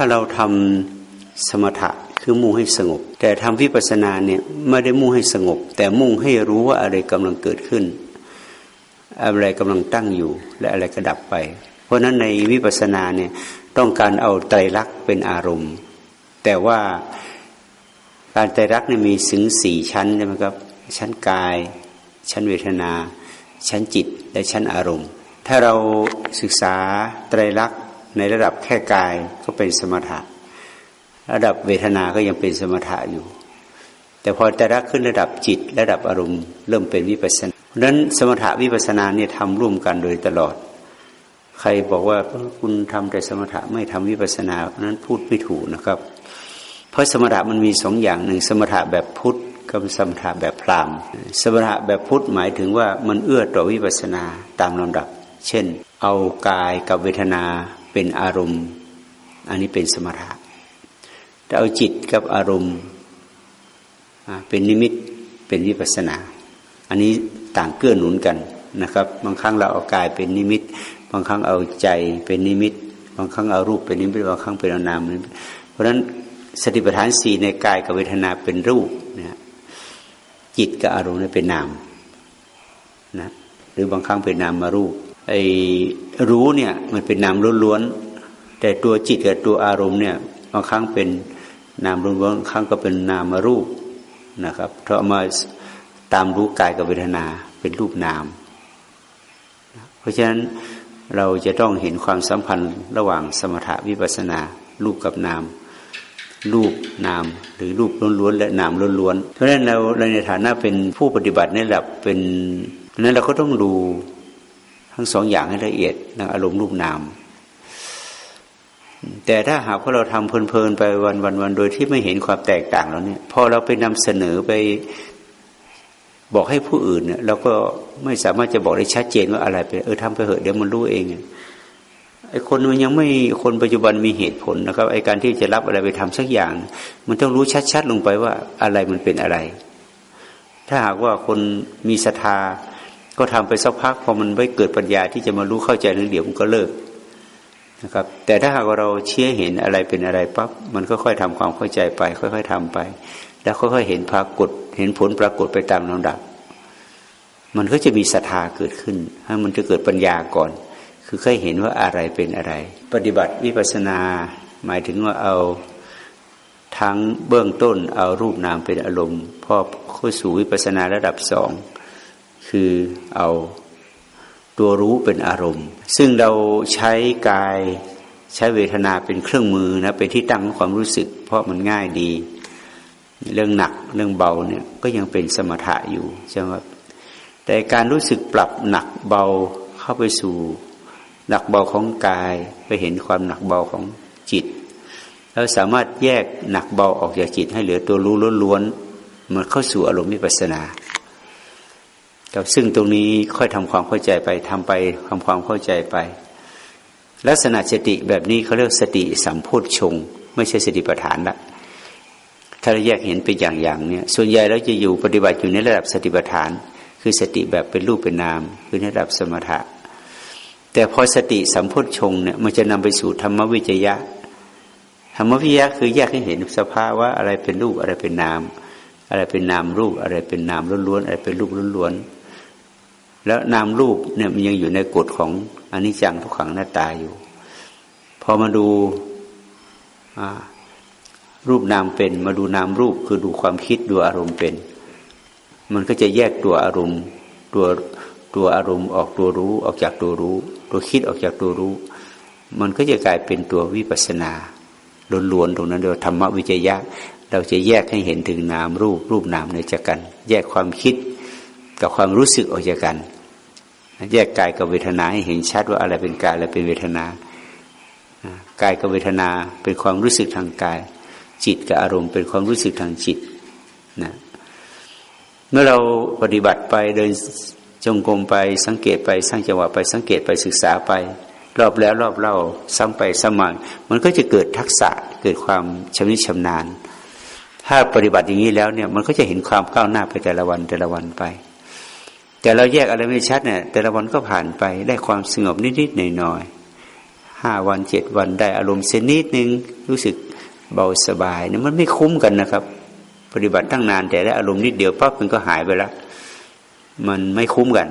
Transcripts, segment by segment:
าเราทำสมถะคือมุ่งให้สงบ แต่ทำวิปัสสนาเนี่ยไม่ได้มุ่งให้สงบ แต่มุ่งให้รู้ว่าอะไรกำลังเกิดขึ้น อะไรกำลังตั้งอยู่ และอะไรก็ดับไป เพราะฉะนั้นในวิปัสสนาเนี่ยต้องการเอาไตรลักษณ์เป็นอารมณ์ แต่ว่าการไตรลักษณ์เนี่ยมีถึงสี่ชั้นใช่ไหมครับ ชั้นกาย ชั้นเวทนา ชั้นจิตและชั้นอารมณ์ ถ้าเราศึกษาไตรลักษณ์ ในระดับแค่กายก็เป็นสมถะ ระดับเวทนาก็ยังเป็นสมถะอยู่ แต่พอแต่รักขึ้นระดับจิต ระดับอารมณ์ เริ่มเป็นวิปัสสนาเพราะนั้นสมถะวิปัสสนาเนี่ยทำร่วมกันโดยตลอด ใครบอกว่าคุณทำแต่สมถะไม่ทำวิปัสสนาเพราะนั้นพูดไม่ถูกนะครับ เพราะสมถะมันมีสองอย่างหนึ่งสมถะแบบพุทธกับสมถะแบบพราหมณ์ สมถะแบบพุทธหมายถึงว่ามันเอื้อต่อวิปัสสนาตามลำดับ เช่น เอากายกับเวทนา เป็นอารมณ์ อันนี้เป็นสมถะแต่เอาจิตกับอารมณ์เป็นนิมิตเป็นวิปัสนา อันนี้ต่างเกื้อหนุนกันนะครับ บางครั้งเราเอากายเป็นนิมิต บางครั้งเอาใจเป็นนิมิต บางครั้งเอารูปเป็นนิมิต บางครั้งเป็นอนามเพราะฉะนั้นสติปัฏฐานสี่ในกายกับเวทนาเป็นรูปนะจิตกับอารมณ์นี่เป็นนามนะหรือบางครั้งเป็นนามมารูป ไอ้รู้เนี่ยมันเป็นนามล้วนๆ แต่ตัวจิตกับตัวอารมณ์เนี่ยบางครั้งเป็นนามล้วนๆครั้งก็เป็นนามรูปนะครับเพราะมาตามรู้กายกับเวทนาเป็นรูปนาม เพราะฉะนั้นเราจะต้องเห็นความสัมพันธ์ระหว่างสมถะวิปัสนา รูปกับนาม รูปนาม หรือรูปล้วนๆและนามล้วนๆเพราะฉะนั้นเราในฐานะเป็นผู้ปฏิบัติในระดับเป็นนั้นเราก็ต้องดู ทั้งสองอย่างให้ละเอียดนะอารมณ์รูปนาม แต่ถ้าหากว่าเราทำเพลินๆไปวันวันวันโดยที่ไม่เห็นความแตกต่างแล้วเนี่ยพอเราไปนำเสนอไปบอกให้ผู้อื่นเนี่ยเราก็ไม่สามารถจะบอกได้ชัดเจนว่าอะไรเป็นเออทำไปเหอะเดี๋ยวมันรู้เองไอ้คนมันยังไม่คนปัจจุบันมีเหตุผลนะครับไอ้การที่จะรับอะไรไปทำสักอย่าง มันต้องรู้ชัดๆลงไปว่าอะไรมันเป็นอะไร ถ้าหากว่าคนมีศรัทธา ก็ทำไปสักพักพอมันไม่เกิดปัญญาที่จะมารู้เข้าใจเรื่องเดียวมันก็เลิกนะครับ แต่ถ้าหากเราเชี่ยเห็นอะไรเป็นอะไรปั๊บมันก็ค่อยทำความเข้าใจไป ค่อย ๆทำไป แล้วค่อยๆเห็นปรากฏ เห็นผลปรากฏไปตามลำดับ มันก็จะมีศรัทธาเกิดขึ้นให้มันจะเกิดปัญญาก่อน คือค่อยเห็นว่าอะไรเป็นอะไร ปฏิบัติวิปัสนา หมายถึงว่าเอาทั้งเบื้องต้นเอารูปนามเป็นอารมณ์พอเข้าสู่วิปัสนาระดับสอง คือเอาตัวรู้เป็นอารมณ์ ซึ่งเราใช้กายใช้เวทนาเป็นเครื่องมือนะเป็นที่ตั้งของความรู้สึก เพราะมันง่ายดี เรื่องหนักเรื่องเบาเนี่ยก็ยังเป็นสมถะอยู่ใช่ไหมแต่การรู้สึกปรับหนักเบาเข้าไปสู่หนักเบาของกายไปเห็นความหนักเบาของจิตเราสามารถแยกหนักเบาออกจากจิตให้เหลือตัวรู้ล้วนๆมันเข้าสู่อารมณ์มิปัสนา กับซึ่งตรงนี้ค่อยทำความเข้าใจไปทำไปทำความเข้าใจไป ลักษณะสติแบบนี้เขาเรียกสติสัมโพธชง ไม่ใช่สติปัฏฐานละถ้าเราแยกเห็นเป็นอย่างๆเนี่ยส่วนใหญ่เราจะอยู่ปฏิบัติอยู่ในระดับสติปัฏฐาน คือสติแบบเป็นรูปเป็นนาม คือในระดับสมถะ แต่พอสติสัมโพธชงเนี่ยมันจะนำไปสู่ธรรมวิจยะธรรมวิจยะคือแยกให้เห็นสภาวะอะไรเป็นรูปอะไรเป็นนาม อะไรเป็นนามรูปอะไรเป็นนามล้วนๆอะไรเป็นรูปล้วนๆ แล้วนามรูปเนี่ยมันยังอยู่ในกฎของอนิจจังทุกขังหน้าตาอยู่ พอมาดูรูปนามเป็น มาดูนามรูปคือดูความคิดดูอารมณ์เป็น มันก็จะแยกตัวอารมณ์ตัวตัวอารมณ์ออกตัวรู้ออกจากตัวรู้ ตัวคิดออกจากตัวรู้ มันก็จะกลายเป็นตัววิปัสนาล้วนๆตรงนั้นเดียวธรรมวิจยะ เราจะแยกให้เห็นถึงนามรูปรูปนามในจากกัน แยกความคิดกับความรู้สึกออกจากกัน แยกกายกับเวทนาให้เห็นชัดว่าอะไรเป็นกายอะไรเป็นเวทนากายกับเวทนาเป็นความรู้สึกทางกาย จิตกับอารมณ์เป็นความรู้สึกทางจิตนะเมื่อเราปฏิบัติไปเดินจงกรมไปสังเกตไปสร้างจังหวะไปสังเกตไปศึกษาไป รอบแล้วรอบเล่าซ้ำไปซ้ำมามันก็จะเกิดทักษะเกิดความชำนิชำนาญ ถ้าปฏิบัติอย่างนี้แล้วเนี่ยมันก็จะเห็นความก้าวหน้าไปแต่ละวันแต่ละวันไป แต่เราแยกอะไรไม่ชัดเนี่ยแต่ละวันก็ผ่านไปได้ความสงบนิดๆหน่อยๆห้าวันเจ็ดวันได้อารมณ์เสนิดนึงรู้สึกเบาสบายเนี่ยมันไม่คุ้มกันนะครับ ปฏิบัติตั้งนานแต่ได้อารมณ์นิดเดียวปั๊บมันก็หายไปแล้วมันไม่คุ้มกัน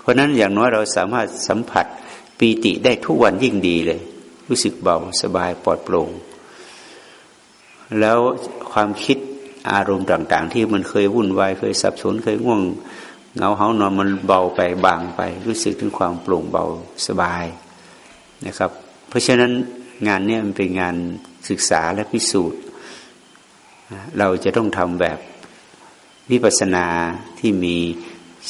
เพราะนั้นอย่างน้อยเราสามารถสัมผัสปีติได้ทุกวันยิ่งดีเลย รู้สึกเบาสบายปลอดโปร่งแล้วความคิดอารมณ์ต่าง ๆ ที่มันเคยวุ่นวายเคยสับสนเคยง่วง เงาเหานอนมันเบาไปบางไป รู้สึกถึงความโปร่งเบาสบายนะครับ เพราะฉะนั้นงานนี้มันเป็นงานศึกษาและพิสูจน์ เราจะต้องทำแบบวิปัสสนาที่มี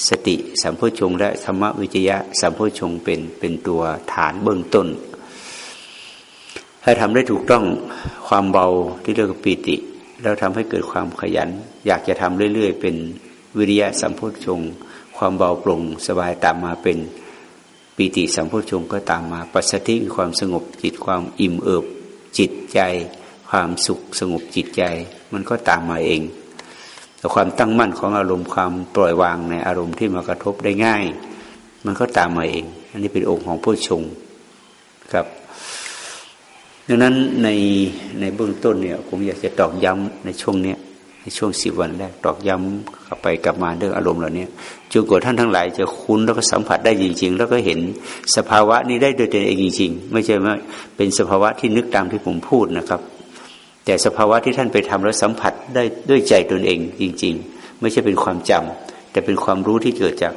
สติสัมโพชงและธรรมวิจยะสัมโพชงเป็นเป็นตัวฐานเบื้องต้น ถ้าทำได้ถูกต้องความเบาที่เรียกว่าปีติ แล้วทำให้เกิดความขยัน อยากจะทำเรื่อย ๆ เป็น วิริยะสัมโพชงความเบาปร่งสบายตามมาเป็นปีติสัมโพชงก็ตามมา ปัสสติความสงบจิตความอิ่มเอิบจิตใจ ความสุขสงบจิตใจ มันก็ตามมาเองแต่ความตั้งมั่นของอารมณ์ความปล่อยวางในอารมณ์ที่มากระทบได้ง่าย มันก็ตามมาเอง อันนี้เป็นองค์ของผู้ชงครับดังนั้นในในเบื้องต้นเนี่ยผมอยากจะตอกย้ำในช่วงเนี้ย ในช่วงสิบวันแรกตอกย้ำกลับไปกลับมาเรื่องอารมณ์เหล่านี้จนกว่าท่านทั้งหลาย จะคุ้นแล้วก็สัมผัสได้จริง ๆ แล้วก็เห็นสภาวะนี้ได้โดยตัวเองจริง ๆ ไม่ใช่ว่าเป็นสภาวะที่นึกตามที่ผมพูดนะครับ แต่สภาวะที่ท่านไปทำแล้วสัมผัสได้ด้วยใจตนเองจริง ๆ ไม่ใช่เป็นความจำแต่เป็นความรู้ที่เกิดจาก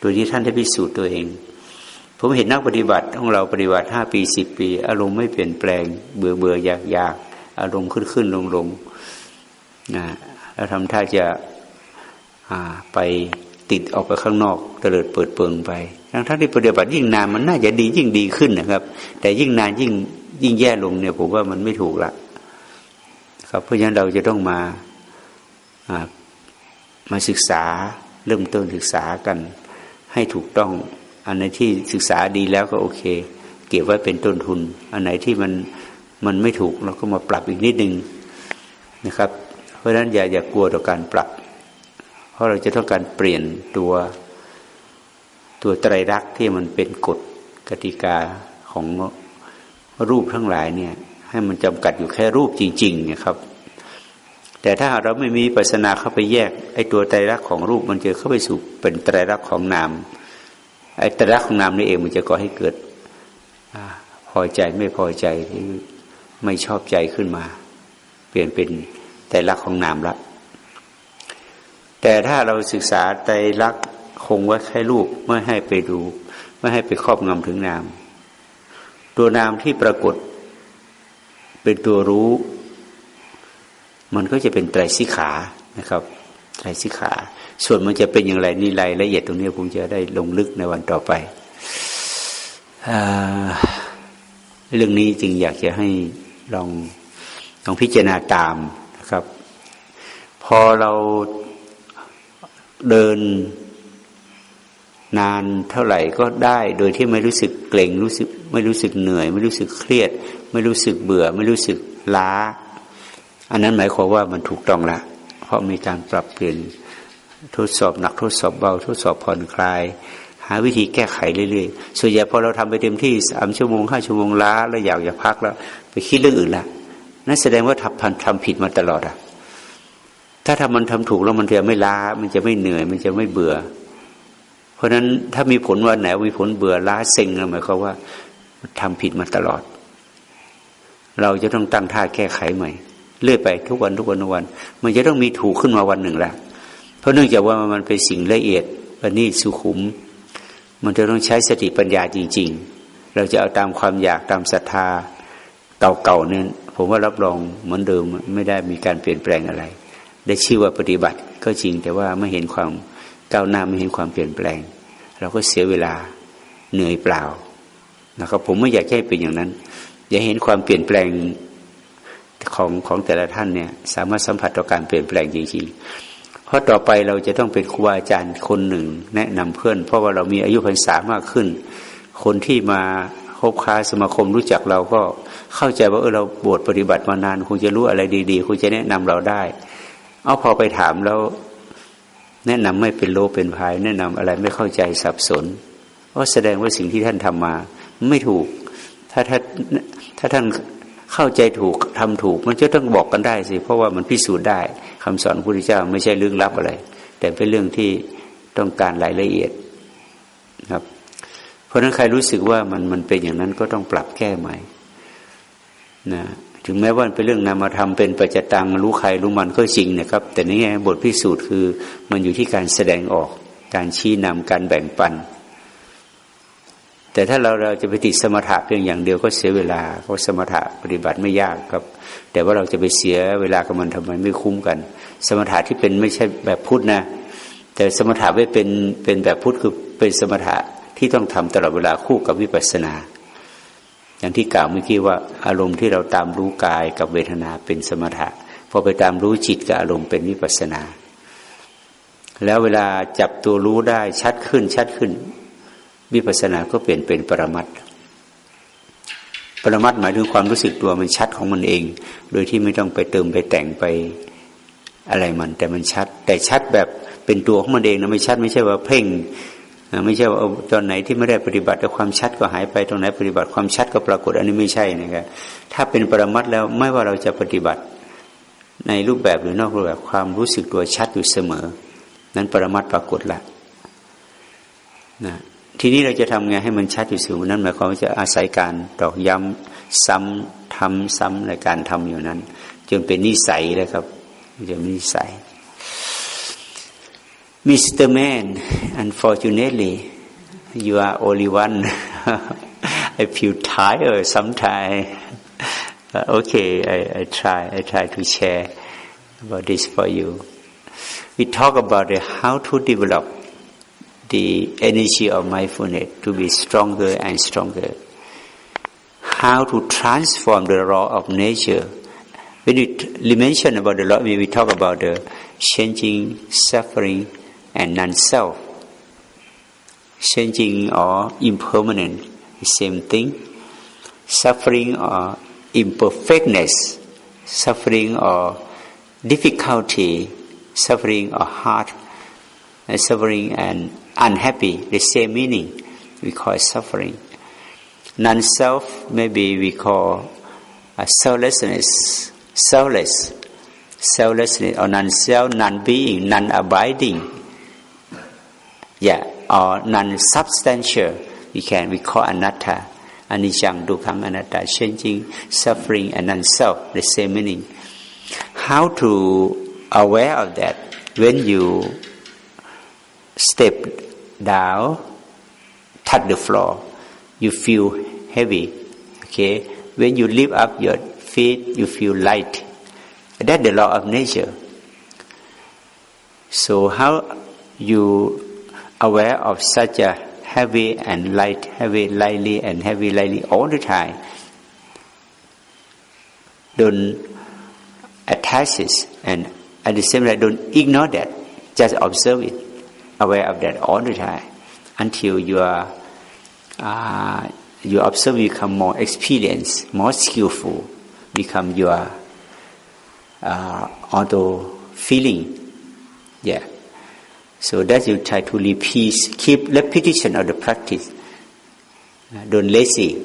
โดยที่ท่านได้พิสูจน์ตัวเอง ผมเห็นนักปฏิบัติของเราปฏิบัติห้าปีสิบปี อารมณ์ไม่เปลี่ยนแปลง เบื่อเบื่ออยากอยากอารมณ์ขึ้นขึ้นลงลง นะแล้วทำท่าจะไปติดออกไปข้างนอกเตลิดเปิดเปิงไปทั้งทั้งที่ปฏิบัติยิ่งนานมันน่าจะดียิ่งดีขึ้นนะครับ แต่ยิ่งนานยิ่งยิ่งแย่ลงเนี่ยผมว่ามันไม่ถูกละครับเพราะฉะนั้นเราจะต้องมามาศึกษาเริ่มต้นศึกษากัน ให้ถูกต้องอันไหนที่ศึกษาดีแล้วก็โอเค เก็บไว้เป็นต้นทุน อันไหนที่มันมันไม่ถูกเราก็มาปรับอีกนิดนึงนะครับ เพราะฉะนั้นอย่าอย่ากลัวต่อการปรับ เพราะเราจะต้องการเปลี่ยนตัวตัวไตรลักษณ์ที่มันเป็นกฎกติกาของรูปทั้งหลายเนี่ย ให้มันจำกัดอยู่แค่รูปจริง ๆ นะครับ แต่ถ้าเราไม่มีปัสนาเข้าไปแยกไอ้ตัวไตรลักษณ์ของรูปมันจะเข้าไปสู่เป็นไตรลักษณ์ของนามไอ้ไตรลักษณ์ของนามนี่เองมันจะก่อให้เกิดอพอใจไม่พอใจไม่ชอบใจขึ้นมา เปลี่ยนเป็น แต่ลักของนามละ แต่ถ้าเราศึกษาใจรักคงไว้แค่รูปไม่ให้ไปดู ไม่ให้ไปครอบงำถึงนาม ตัวนามที่ปรากฏ เป็นตัวรู้ มันก็จะเป็นไตรสิขานะครับไตรสิขา ส่วนมันจะเป็นอย่างไรนี่รายละเอียดตรงนี้ผมจะได้ลงลึกในวันต่อไปเรื่องนี้จึงอยากจะให้ลองลองพิจารณาตาม พอเราเดินนานเท่าไหร่ก็ได้ โดยที่ไม่รู้สึกเกร็งรู้สึก ไม่รู้สึกเหนื่อย ไม่รู้สึกเครียด ไม่รู้สึกเบื่อ ไม่รู้สึกล้า อันนั้นหมายความว่ามันถูกต้องละ เพราะมีการปรับเปลี่ยนทดสอบหนักทดสอบเบา ทดสอบผ่อนคลาย หาวิธีแก้ไขเรื่อยๆส่วนใหญ่พอเราทำไปเต็มที่สามชั่วโมงห้าชั่วโมงล้าแล้วอยากจะพักแล้ว ไปคิดเรื่องอื่นละนั่นแสดงว่าทำทำผิดมาตลอดอะ ถ้าทำมันทำถูกแล้วมันจะไม่ล้า มันจะไม่เหนื่อย มันจะไม่เบื่อ เพราะฉะนั้นถ้ามีผลวันไหนมีผลเบื่อล้าเซ็งหมายความว่าทำผิดมาตลอด เราจะต้องตั้งท่าแก้ไขใหม่เรื่อยไปทุกวันทุกวันทุกวัน มันจะต้องมีถูกขึ้นมาวันหนึ่งแหละเพราะเนื่องจากว่ามันเป็นสิ่งละเอียดประณีตสุขุม มันจะต้องใช้สติปัญญาจริง ๆ เราจะเอาตามความอยากตามศรัทธาเก่าๆเนี่ยผมว่ารับรองเหมือนเดิมไม่ได้มีการเปลี่ยนแปลงอะไร ได้ชื่อว่าปฏิบัติก็จริงแต่ว่าไม่เห็นความก้าวหน้าไม่เห็นความเปลี่ยนแปลง เราก็เสียเวลาเหนื่อยเปล่านะครับผมไม่อยากให้เป็นอย่างนั้น อยากเห็นความเปลี่ยนแปลงของของแต่ละท่านเนี่ย สามารถสัมผัสต่อการเปลี่ยนแปลงจริงๆ เพราะต่อไปเราจะต้องเป็นครูอาจารย์คนหนึ่ง แนะนำเพื่อน เพราะว่าเรามีอายุพรรษามากขึ้น คนที่มาคบค้าสมาคมรู้จักเราก็เข้าใจว่าเออเราบวชปฏิบัติมานานคงจะรู้อะไรดี ๆคงจะแนะนำเราได้ เอาพอไปถามแล้ว แนะนำไม่เป็นโลเป็นภายแนะนำอะไรไม่เข้าใจสับสนเพราแสดงว่าสิ่งที่ท่านทำมา ไม่ถูก ถ้าถ้าถ้าท่านเข้าใจถูกทำถูก มันจะต้องบอกกันได้สิ เพราะว่ามันพิสูจน์ได้คำสอนพระพุทธเจ้าไม่ใช่เรื่องลับอะไร แต่เป็นเรื่องที่ต้องการรายละเอียดครับ เพราะนั้นใครรู้สึกว่ามันมันเป็นอย่างนั้นก็ต้องปรับแก้ใหม่นะ ถึงแม้ว่าเป็นเรื่องนามธรรมเป็นปัจจตังรู้ใครรู้มันก็จริงนะครับ แต่นี่บทพิสูจน์คือมันอยู่ที่การแสดงออก การชี้นำการแบ่งปัน แต่ถ้าเราเราจะไปติดสมถะเพียงอย่างเดียวก็เสียเวลาเพราะสมถะปฏิบัติไม่ยากครับ แต่ว่าเราจะไปเสียเวลากับมันทำไมไม่คุ้มกัน สมถะที่เป็นไม่ใช่แบบพุทธนะ แต่สมถะไม่เป็นเป็นแบบพุทธคือเป็นสมถะที่ต้องทำตลอดเวลาคู่กับวิปัสสนา อย่างที่กล่าวเมื่อกี้ว่าอารมณ์ที่เราตามรู้กายกับเวทนาเป็นสมถะพอไปตามรู้จิตกับอารมณ์เป็นวิปัสนา แล้วเวลาจับตัวรู้ได้ชัดขึ้นชัดขึ้น วิปัสนาก็เปลี่ยนเป็นปรมัตปรมัตหมายถึงความรู้สึกตัวมันชัดของมันเอง โดยที่ไม่ต้องไปเติมไปแต่งไปอะไรมัน แต่มันชัด แต่ชัดแบบเป็นตัวของมันเองนะไม่ชัดไม่ใช่ว่าเพ่ง ไม่ใช่ว่าตอนไหนที่ไม่ได้ปฏิบัติแต่ความชัดก็หายไปตรงไหนปฏิบัติความชัดก็ปรากฏอันนี้ไม่ใช่นะครับถ้าเป็นปรมัตแล้วไม่ว่าเราจะปฏิบัติในรูปแบบหรือนอกรูปแบบความรู้สึกตัวชัดอยู่เสมอ นั้นปรมัตปรากฏละนะทีนี้เราจะทำไงให้มันชัดอยู่เสมอนั้นหมายความว่าจะอาศัยการตอกย้ำซ้ำทำซ้ำในการทำอยู่นั้นจนเป็นนิสัยเลยครับจะนิสัย Mr. Man, unfortunately, you are only one. I feel tired sometimes. Uh, okay, I, I try. I try to share about this for you. We talk about uh, how to develop the energy of mindfulness to be stronger and stronger. How to transform the law of nature. When we mention about the law, when we talk about the changing, suffering, and non-self. Changing or impermanent, same thing. Suffering or imperfectness, suffering or difficulty, suffering or hard, and suffering and unhappy, the same meaning. We call suffering. Non-self, maybe we call a selflessness, selfless, selflessness or non-self, non-being, non-abiding yeah, or non-substantial, we can we call anatta, anicca, dukkha, anatta, changing, suffering, and non-self, the same meaning. How to aware of that when you step down, touch the floor, you feel heavy. Okay, when you lift up your feet, you feel light. That's the law of nature. So how you aware of such a heavy and light, heavy, lightly, and heavy, lightly all the time. Don't attach it, and at the same time, don't ignore that. Just observe it, aware of that all the time, until you are uh, you observe, become more experienced, more skillful, become your uh, auto feeling. Yeah. So that you try to repeat, keep repetition of the practice. Uh, don't lazy.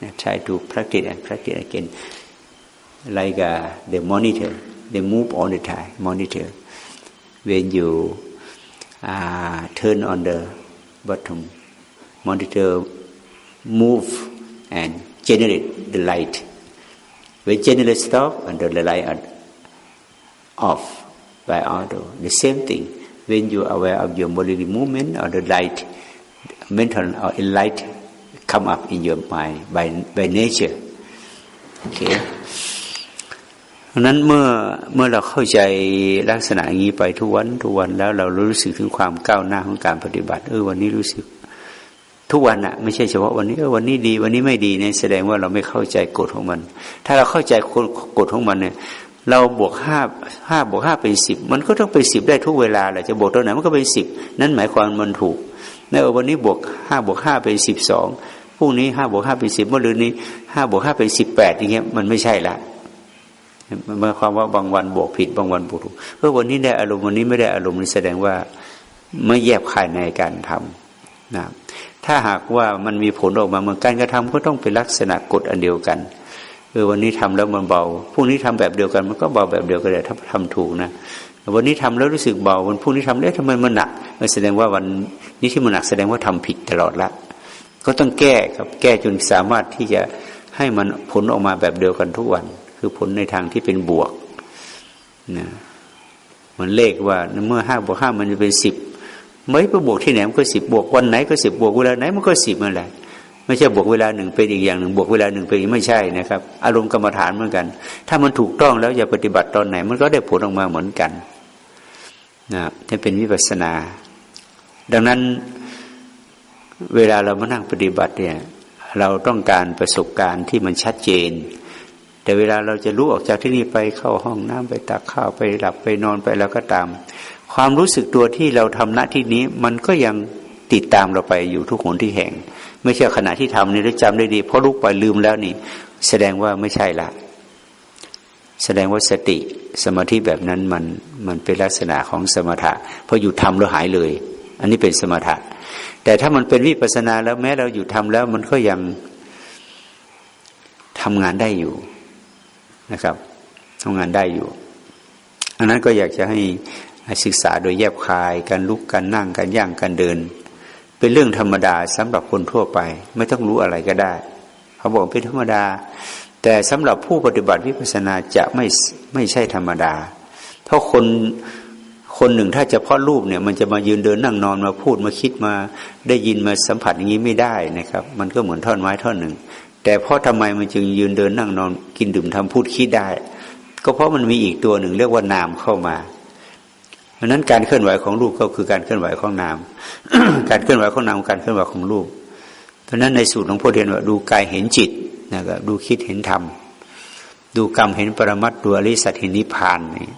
Uh, try to practice and practice again. Like uh, the monitor, they move all the time. Monitor. When you uh, turn on the bottom, monitor move and generate the light. When generate stop and the light are off by auto. The same thing when you are aware of your bodily movement or the light, mental or light come up in your mind by by nature. Okay. เพราะนั้นเมื่อเมื่อเราเข้าใจลักษณะอย่างนี้ไปทุกวันทุกวันแล้วเรารู้สึกถึงความก้าวหน้าของการปฏิบัติ เออวันนี้รู้สึก ทุกวันอะไม่ใช่เฉพาะวันนี้เออวันนี้ดี วันนี้ไม่ดีเนี่ยแสดงว่าเราไม่เข้าใจกฎของมัน ถ้าเราเข้าใจกฎของมันเนี่ย เราบวกห้าห้าบวกห้าเป็นสิบมันก็ต้องเป็นสิบได้ทุกเวลาแหละจะบวกตัวไหนมันก็เป็นสิบนั่นหมายความมันถูกในวันนี้บวกห้าบวกห้าเป็นสิบสองพรุ่งนี้ห้าบวกห้าเป็นสิบเมื่อรืนนี้ห้าบวกห้าเป็นสิบแปดอย่างเงี้ยมันไม่ใช่ละหมายความว่าบางวันบวกผิดบางวันบวกถูกเออวันนี้ได้อารมณ์วันนี้ไม่ได้อารมณ์นี่แสดงว่าไม่แยบคายในการทำนะถ้าหากว่ามันมีผลออกมาเหมือนการกระทำก็ต้องเป็นลักษณะกฎอันเดียวกัน ออวันนี้ทำแล้วมันเบาพรุ่งนี้ทำแบบเดียวกัน มันก็เบาแบบเดียวกันเลยถ้าทำถูกนะวันนี้ทำแล้วรู้สึกเบาวันพรุ่งนี้ทำแล้วทำไมมันหนักมันแสดงว่าวันนี้ที่มันหนักแสดงว่าทำผิดตลอดละก็ต้องแก้ครับแก้จนสามารถที่จะให้มันผลออกมาแบบเดียวกันทุกวัน คือผลในทางที่เป็นบวกนะมันเลขว่าเมื่อห้าบวกห้ามันจะเป็นสิบไม่ไปบวกที่ไหนมันก็สิบบวกวันไหนก็สิบบวกเวลาไหนมันก็สิบนั่นแหละ ไม่ใช่บวกเวลาหนึ่งเป็นอีกอย่างหนึ่งบวกเวลาหนึ่งเป็นอีกไม่ใช่นะครับ อารมณ์กรรมฐานเหมือนกัน ถ้ามันถูกต้องแล้วอย่าปฏิบัติตอนไหน มันก็ได้ผลออกมาเหมือนกันนะถ้าเป็นวิปัสนา ดังนั้นเวลาเรามานั่งปฏิบัติเนี่ย เราต้องการประสบการณ์ที่มันชัดเจน แต่เวลาเราจะรู้ออกจากที่นี่ไปเข้าห้องน้ำไปตักข้าวไปหลับไปนอนไปแล้วก็ตาม ความรู้สึกตัวที่เราทำหน้าที่นี้ มันก็ยังติดตามเราไปอยู่ทุกหนที่แห่ง ไม่ใช่ขณะที่ทำนี่ได้จำได้ดีเพราะลุกไปลืมแล้วนี่ แสดงว่าไม่ใช่ละ แสดงว่าสติสมาธิแบบนั้นมันมันเป็นลักษณะของสมถะพออยู่ทำแล้วหายเลย อันนี้เป็นสมถะ แต่ถ้ามันเป็นวิปัสนาแล้วแม้เราอยู่ทำแล้วมันก็ยังทำงานได้อยู่นะครับทำงานได้อยู่อันนั้นก็อยากจะให้ศึกษาโดยแยบคาย การลุกการนั่งการย่างการเดิน เป็นเรื่องธรรมดาสำหรับคนทั่วไป ไม่ต้องรู้อะไรก็ได้ เขาบอกเป็นธรรมดา แต่สำหรับผู้ปฏิบัติวิปัสสนาจะไม่ไม่ใช่ธรรมดา เพราะคนคนหนึ่งถ้าจะพาะรูปเนี่ย มันจะมายืนเดินนั่งนอนมาพูดมาคิดมาได้ยินมาสัมผัสอย่างนี้ไม่ได้นะครับ มันก็เหมือนท่อนไม้ท่อนหนึ่ง แต่เพราะทำไมมันจึงยืนเดินนั่งนอนกินดื่มทำพูดคิดได้ ก็เพราะมันมีอีกตัวหนึ่งเรียกว่านามเข้ามา เพราะนั้นการเคลื่อนไหวของรูปก็คือการเคลื่อนไหวของนาม การเคลื่อนไหวของนามการเคลื่อนไหวของรูป เพราะนั้นในสูตรของพ่อเรียนว่าดูกายเห็นจิตนะครับดูคิดเห็นธรรม ดูกรรมเห็นปรมัตดูอริสัตเห็นนิพพานนี่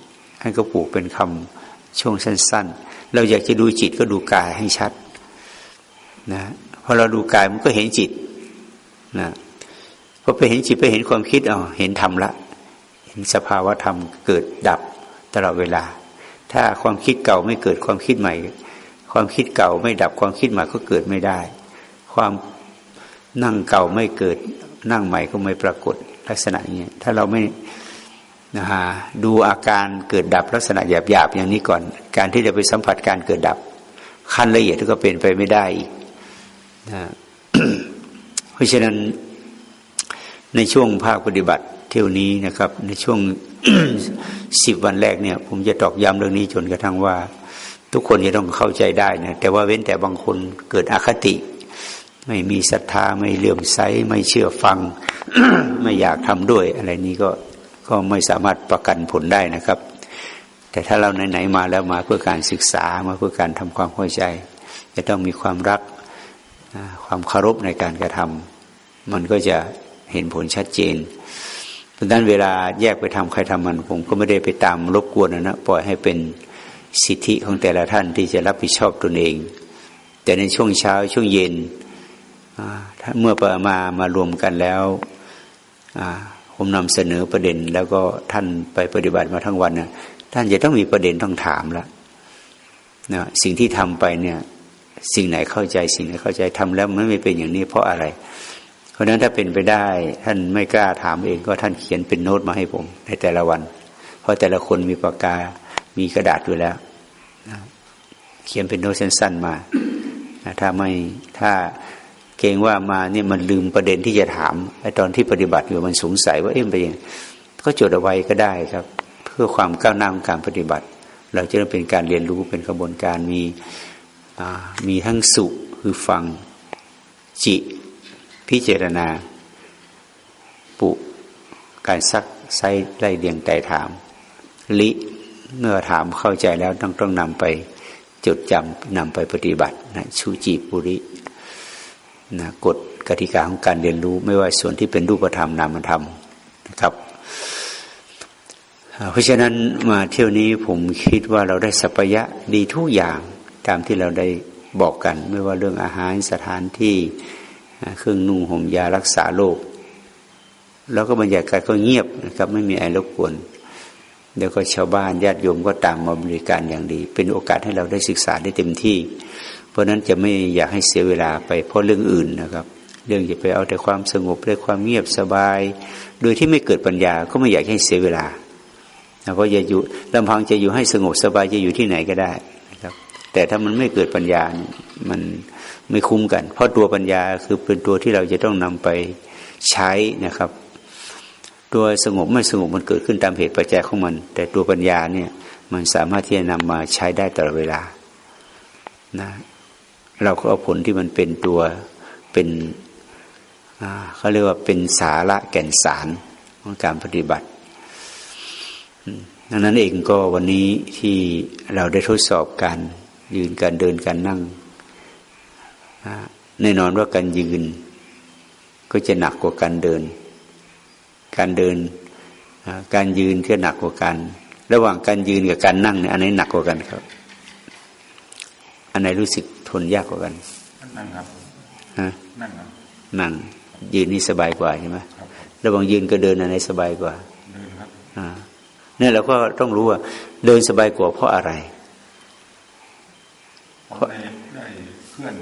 ให้ก็ปลูกเป็นคำช่วงสั้น ๆ เราอยากจะดูจิตก็ดูกายให้ชัดนะพอเราดูกายมันก็เห็นจิตนะพอไปเห็นจิตไปเห็นความคิดอ๋อเห็นธรรมละ เห็นสภาวะธรรมเกิดดับตลอดเวลา ถ้าความคิดเก่าไม่เกิดความคิดใหม่ ความคิดเก่าไม่ดับความคิดใหม่ก็เกิดไม่ได้ ความนั่งเก่าไม่เกิดนั่งใหม่ก็ไม่ปรากฏลักษณะอย่างนี้ถ้าเราไม่นะฮะดูอาการเกิดดับลักษณะหยาบๆอย่างนี้ก่อน การที่จะไปสัมผัสการเกิดดับ ขั้นละเอียดก็เป็นไปไม่ได้อีกนะเพราะฉะนั้นในช่วงภาคปฏิบัติ เที่ยวนี้นะครับ ในช่วงสิบวันแรกเนี่ย ผมจะตอกย้ำเรื่องนี้จนกระทั่งว่า ทุกคนจะต้องเข้าใจได้นะแต่ว่าเว้นแต่บางคนเกิดอคติ ไม่มีศรัทธาไม่เลื่อมใสไม่เชื่อฟัง ไม่อยากทำด้วย อะไรนี้ก็ก็ไม่สามารถประกันผลได้นะครับ แต่ถ้าเราไหนๆมาแล้วมาเพื่อการศึกษามาเพื่อการทำความเข้าใจ จะต้องมีความรักความเคารพในการกระทำมันก็จะเห็นผลชัดเจน เพราะนั้นเวลาแยกไปทำใครทำมัน ผมก็ไม่ได้ไปตามรบกวนนะปล่อยให้เป็นสิทธิของแต่ละท่านที่จะรับผิดชอบตนเอง แต่ในช่วงเช้าช่วงเย็นเมื่อปมามารวมกันแล้วผมนำเสนอประเด็น แล้วก็ท่านไปปฏิบัติมาทั้งวันนะท่านจะต้องมีประเด็นต้องถามละนะสิ่งที่ทำไปเนี่ย สิ่งไหนเข้าใจสิ่งไหนเข้าใจทำแล้วมันไม่เป็นอย่างนี้เพราะอะไร ราะนั้นถ้าเป็นไปได้ ท่านไม่กล้าถามเองก็ท่านเขียนเป็นโน้ตมาให้ผม ในแต่ละวัน เพราะแต่ละคนมีปากกา มีกระดาษอยู่แล้วเขียนเป็นโน้ตสั้นๆมาถ้าไม่ถ้าเกรงว่ามาเนี่ยมันลืมประเด็นที่จะถามไอ้ตอนที่ปฏิบัติอยู่มันสงสัยว่าเอ๊ะเป็นยังก็จดเอาไว้ก็ได้ครับ เพื่อความก้าวหน้าของการปฏิบัติ เราจะเป็นการเรียนรู้เป็นกระบวนการมีมีทั้งสุคือฟังจิ พิจารณา ปุการซักไซไล่เดียงไต่ถาม ลิเมื่อถามเข้าใจแล้วต้องต้องนำไปจดจำนำไปปฏิบัตินะชูจีปุรินะกฎกติกาของการเรียนรู้ไม่ว่าส่วนที่เป็นรูปธรรมนามธรรมนะครับ เพราะฉะนั้นมาเที่ยวนี้ผมคิดว่าเราได้สัพยะดีทุกอย่างตามที่เราได้บอกกัน ไม่ว่าเรื่องอาหารสถานที่ เครื่องนุ่งห่มยารักษาโรคแล้วก็บรรยากาศก็เงียบนะครับ ไม่มีอะไรรบกวนเดี๋ยวก็ชาวบ้านญาติโยมก็ตามมาบริการอย่างดี เป็นโอกาสให้เราได้ศึกษาได้เต็มที่ เพราะนั้นจะไม่อยากให้เสียเวลาไปเพราะเรื่องอื่นนะครับ เรื่องจะไปเอาแต่ความสงบได้ความเงียบสบาย โดยที่ไม่เกิดปัญญาก็ไม่อยากให้เสียเวลาเพราะจะอยู่ลำพังจะอยู่ให้สงบสบายจะอยู่ที่ไหนก็ได้นะครับ แต่ถ้ามันไม่เกิดปัญญามัน ไม่คุ้มกัน เพราะตัวปัญญาคือเป็นตัวที่เราจะต้องนำไปใช้นะครับ ตัวสงบไม่สงบมันเกิดขึ้นตามเหตุปัจจัยของมัน แต่ตัวปัญญาเนี่ยมันสามารถที่จะนำมาใช้ได้ตลอดเวลานะเราก็เอาผลที่มันเป็นตัวเป็นเขาเรียกว่าเป็นสาระแก่นสารของการปฏิบัติดังนั้นเองก็วันนี้ที่เราได้ทดสอบการยืนการเดินการนั่ง แน่นอนว่าการยืน ก็จะหนักกว่าการเดิน การเดินการยืนก็หนักกว่ากัน ระหว่างการยืนกับการนั่งเนี่ยอันไหนหนักกว่ากันครับ อันไหนรู้สึกทนยากกว่ากัน นั่งครับฮะนั่งครับนั่งยืนนี่สบายกว่าใช่ไหมระหว่างยืนกับเดินอันไหนสบายกว่าเดินครับอ่าเนี่ยเราก็ต้องรู้ว่าเดินสบายกว่าเพราะอะไรผมได้ได้เคลื่อน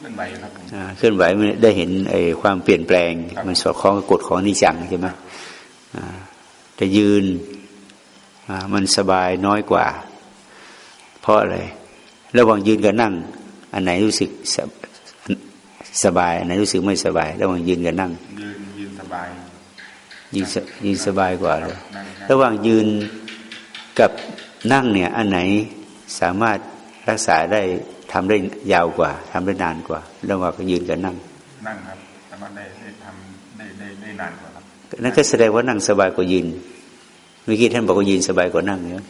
เคลื่อนไหวครับผมอ่าเคลื่อนไหวมันได้เห็นไอ้ความเปลี่ยนแปลงครับมันสอดคล้องกับกฎของนิจังใช่ไหมอ่าแต่ยืนอ่ามันสบายน้อยกว่า เพราะอะไรระหว่างยืนกับนั่ง อันไหนรู้สึกสบสบาย อันไหนรู้สึกไม่สบาย ระหว่างยืนกับนั่ง ยืนยืนสบายยืนสยืนสบายกว่าเลยนั่งนั่งระหว่างยืนกับนั่งเนี่ย อันไหนสามารถรักษาได้ ทำได้ยาวกว่าทำได้นานกว่าระหว่างยืนกับนั่ง นั่งครับสามารถได้ได้ทำได้ได้ได้นานกว่าครับนั่นก็แสดงว่านั่งสบายกว่ายืนเมื่อกี้ท่านบอกว่ายืนสบายกว่านั่งเนี่ย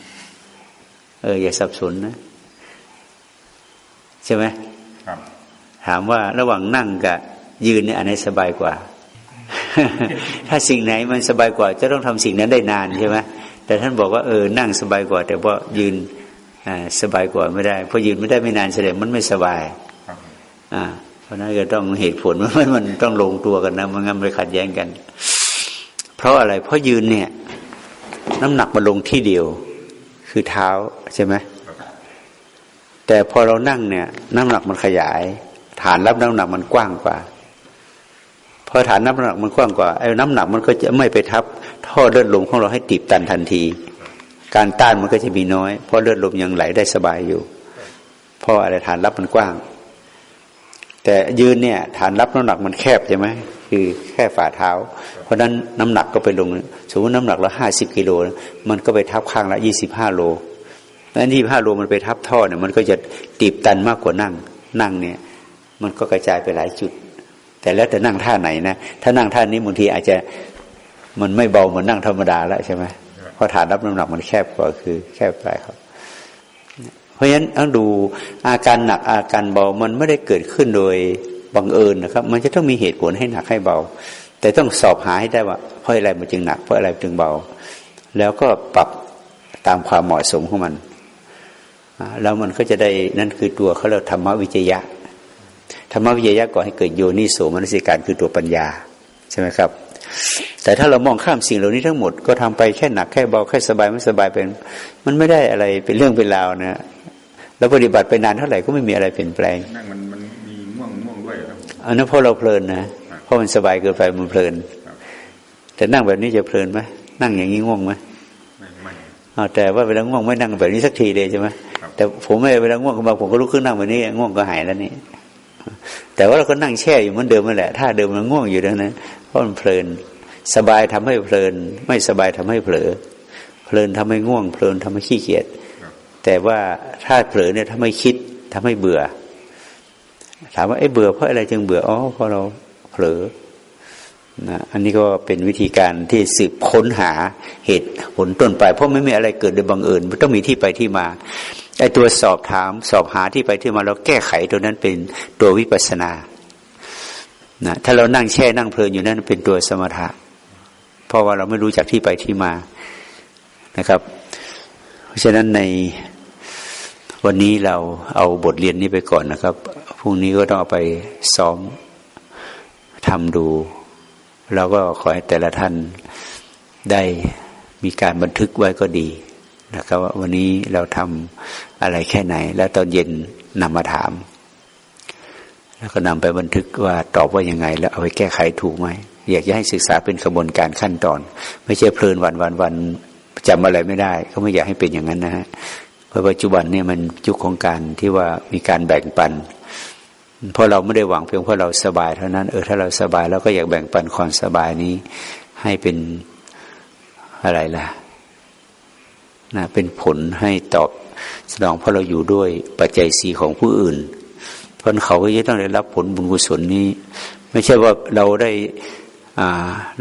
เออ อย่าสับสนนะ ใช่ไหมครับ ถามว่าระหว่างนั่งกับยืนเนี่ยอันไหนสบายกว่า ถ้าสิ่งไหนมันสบายกว่า จะต้องทำสิ่งนั้นได้นานใช่ไหมแต่ท่านบอกว่าเออนั่งสบายกว่า แต่ว่ายืนอ่า สบายกว่าไม่ได้เพราะยืนไม่ได้ไม่นานแสดงมันไม่สบายครับอ่าเพราะนั้นก็ต้องเหตุผลว่ามันต้องลงตัวกันนะมันงั้นไปขัดแย้งกัน เพราะอะไร เพราะยืนเนี่ย น้ำหนักมันลงที่เดียว คือเท้าใช่ไหมแต่พอเรานั่งเนี่ย น้ำหนักมันขยาย ฐานรับน้ำหนักมันกว้างกว่าพอฐานน้ำหนักมันกว้างกว่าไอ้น้ำหนักมันก็จะไม่ไปทับท่อเลือดลมของเราให้ตีบตันทันที การต้านมันก็จะมีน้อย เพราะเลือดลมยังไหลได้สบายอยู่ เพราะอะไรฐานรับมันกว้าง แต่ยืนเนี่ย ฐานรับน้ำหนักมันแคบใช่ไหมคือแค่ฝ่าเท้า เพราะนั้นน้ำหนักก็ไปลง สมมติน้ำหนักละห้าสิบกิโลมันก็ไปทับข้างละยี่สิบห้าโลแล้วยี่ห้าโลมันไปทับท่อเนี่ยมันก็จะตีบตันมากกว่านั่ง นั่งเนี่ย มันก็กระจายไปหลายจุด แต่แล้วแต่นั่งท่าไหนนะถ้านั่งท่านี้บางทีอาจจะมันไม่เบาเหมือนนั่งธรรมดาแล้วใช่ไหม ราะฐานรับน้ำหนักมันแคบกว่าคือ แคบไปครับ เพราะฉะนั้นต้องดูอาการหนักอาการเบามันไม่ได้เกิดขึ้นโดยบังเอิญนะครับ มันจะต้องมีเหตุผลให้หนักให้เบา แต่ต้องสอบหาให้ได้ว่าเพราะอะไรมันจึงหนักเพราะอะไรจึงเบา แล้วก็ปรับตามความเหมาะสมของมันแล้วมันก็จะได้นั่นคือตัวเขาเรียกธรรมวิจยะธรรมวิจยะก่อให้เกิดโยนิโสมนสิการคือตัวปัญญา ใช่ไหมครับ แต่ถ้าเรามองข้ามสิ่งเหล่านี้ทั้งหมดก็ทำไปแค่หนักแค่เบาแค่สบายไม่สบายเป็น มันไม่ได้อะไรเป็นเรื่องเป็นราวนะแล้วปฏิบัติไปนานเท่าไหร่ก็ไม่มีอะไรเปลี่ยนแปลงนั่งมันมันมีง่วงง่วงด้วยครับผมอันนั้นเพราะเราเพลินนะเพราะมันสบายเกินไปมันเพลินครับแต่นั่งแบบนี้จะเพลินไหมนั่งอย่างนี้ง่วงไหมไม่ไม่อ้าวแต่ว่าเวลาง่วงไม่นั่งแบบนี้สักทีเลยใช่ไหมครับแต่ผมไม่เวลาง่วงขึ้นมาผมก็ลุกขึ้นนั่งแบบนี้ง่วงก็หายแล้วนี่แต่ว่าเราก็นั่งแช่อยู่เหมือนเดิมนั่นแหละถ้าเดิมมันง่วงอยู่ดังนั้นเพราะมันเพลิน สบายทำให้เพลิน ไม่สบายทำให้เผลอ เพลินทำให้ง่วง เพลินทำให้ขี้เกียจแต่ว่าถ้าเผลอเนี่ยทำให้คิดทำให้เบื่อ ถามว่าไอ้เบื่อเพราะอะไรจึงเบื่ออ๋อเพราะเราเผลอนะอันนี้ก็เป็นวิธีการที่สืบค้นหาเหตุผลต้นไป เพราะไม่มีอะไรเกิดโดยบังเอิญมันต้องมีที่ไปที่มาไอ้ตัวสอบถามสอบหาที่ไปที่มาเราแก้ไขตัวนั้นเป็นตัววิปัสสนานะถ้าเรานั่งแช่นั่งเพลินอยู่นั่นเป็นตัวสมถะ เพราะว่าเราไม่รู้จักที่ไปที่มานะครับ เพราะฉะนั้นในวันนี้เราเอาบทเรียนนี้ไปก่อนนะครับพรุ่งนี้ก็ต้องเอาไปซ้อมทำดูเราก็ขอให้แต่ละท่านได้มีการบันทึกไว้ก็ดีนะครับว่าวันนี้เราทำอะไรแค่ไหน แล้วตอนเย็นนำมาถาม แล้วก็นำไปบันทึกว่าตอบว่ายังไง แล้วเอาไปแก้ไขถูกไหม อยากจะให้ศึกษาเป็นกระบวนการขั้นตอน ไม่ใช่เพลินวันวันวันจำอะไรไม่ได้ ก็ไม่อยากให้เป็นอย่างนั้นนะฮะเพราะปัจจุบันเนี่ยมันยุคของการที่ว่ามีการแบ่งปันเพราะเราไม่ได้หวังเพียงเพราะเราสบายเท่านั้นเออถ้าเราสบายเราก็อยากแบ่งปันความสบายนี้ ให้เป็นอะไรล่ะนะเป็นผลให้ตอบสนองเพราะเราอยู่ด้วยปัจจัยสีของผู้อื่นเพราะเขาก็จะต้องได้รับผลบุญกุศลนี้ ไม่ใช่ว่าเราได้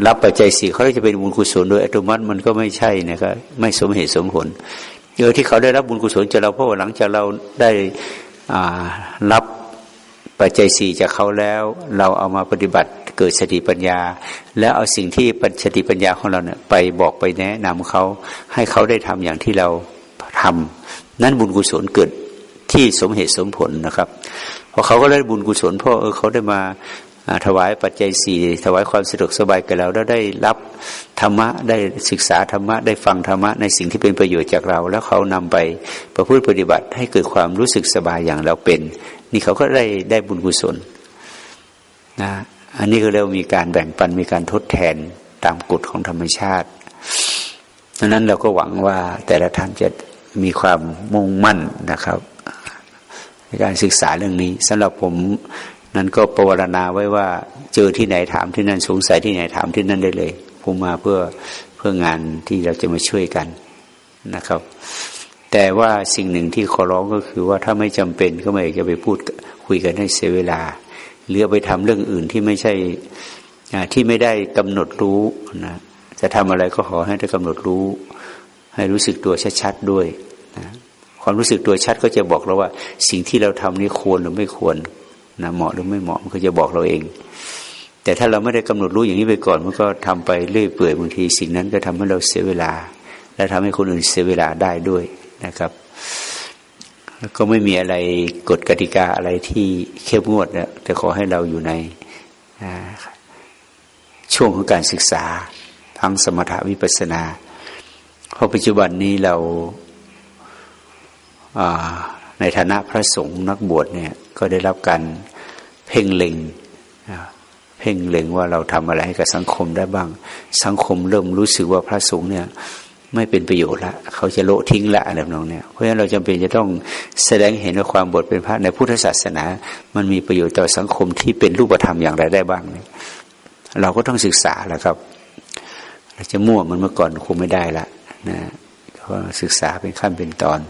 รับปัจจัยสี่เขาจะเป็นบุญกุศลโดยอัตโนมัติมันก็ไม่ใช่นะครับไม่สมเหตุสมผลเออที่เขาได้รับบุญกุศลจากเราเพราะว่าหลังจากเราได้รับปัจจัยสี่จากเขาแล้ว เราเอามาปฏิบัติเกิดสติปัญญา แล้วเอาสิ่งที่ปัญสติปัญญาของเราเนี่ยไปบอกไปแนะนำเขาให้เขาได้ทำอย่างที่เราทำนั้นบุญกุศลเกิดที่สมเหตุสมผลนะครับพอเขาก็ได้บุญกุศลเพราะเออเขาได้มา ถวายปัจจัยสี่ถวายความสะดวกสบายกับเราแล้วได้รับธรรมะได้ศึกษาธรรมะได้ฟังธรรมะในสิ่งที่เป็นประโยชน์จากเรา แล้วเขานำไปประพฤติปฏิบัติให้เกิดความรู้สึกสบายอย่างเราเป็น นี่เขาก็ได้ได้บุญกุศลนะอันนี้ก็เรียกมีการแบ่งปันมีการทดแทนตามกฎของธรรมชาติดังนั้นเราก็หวังว่าแต่ละท่านจะมีความมุ่งมั่นนะครับในการศึกษาเรื่องนี้สำหรับผม นั้นก็ประวรณาไว้ว่า เจอที่ไหนถามที่นั่นสงสัยที่ไหนถามที่นั่นได้เลยผมมาเพื่อเพื่องานที่เราจะมาช่วยกันนะครับ แต่ว่าสิ่งหนึ่งที่ขอร้องก็คือว่าถ้าไม่จำเป็นก็ไม่จะไปพูดคุยกันให้เสียเวลาหรือไปทำเรื่องอื่นที่ไม่ใช่ที่ไม่ได้กำหนดรู้นะจะทำอะไรก็ขอให้ได้กำหนดรู้ ให้รู้สึกตัวชัดๆด้วยนะความรู้สึกตัวชัดก็จะบอกเราว่า สิ่งที่เราทำนี่ควรหรือไม่ควร นะเหมาะหรือไม่เหมาะมันก็จะบอกเราเอง แต่ถ้าเราไม่ได้กำหนดรู้อย่างนี้ไปก่อน มันก็ทำไปเรื่อยเปื่อยบางทีสิ่งนั้นก็ทำให้เราเสียเวลา และทำให้คนอื่นเสียเวลาได้ด้วยนะครับแล้วก็ไม่มีอะไรกฎกติกาอะไรที่เข้มงวดนะแต่ขอให้เราอยู่ในช่วงของการศึกษาทั้งสมถาวิปัสนา เพราะปัจจุบันนี้เราในฐานะพระสงฆ์นักบวชเนี่ย ก็ได้รับการเพ่งเล็งเพ่งเล็งว่าเราทำอะไรให้กับสังคมได้บ้าง สังคมเริ่มรู้สึกว่าพระสงฆ์เนี่ยไม่เป็นประโยชน์ละเขาจะโละทิ้งละอะไรแบบนี้เพราะฉะนั้นเราจำเป็นจะต้องแสดงเห็นว่าความบทเป็นพระในพุทธศาสนา มันมีประโยชน์ต่อสังคมที่เป็นรูปธรรมอย่างไรได้บ้างเนี่ยเราก็ต้องศึกษาแหละครับเราจะมั่วมันเมื่อก่อนคงไม่ได้ละนะเพราะศึกษาเป็นขั้นเป็นตอน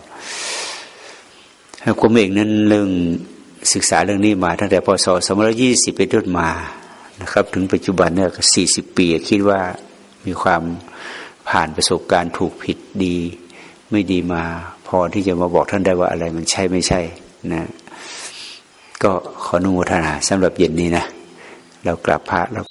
ผมเองนั้นเรื่อง ศึกษาเรื่องนี้มาตั้งแต่พศ2520เป็นต้นมานะครับ ถึงปัจจุบันเนี่ยสี่สิบปี คิดว่ามีความผ่านประสบการณ์ถูกผิดดี ไม่ดีมา พอที่จะมาบอกท่านได้ว่าอะไรมันใช่ไม่ใช่นะก็ขออนุโมทนาสำหรับเย็นนี้นะ เรากลับพระแล้ว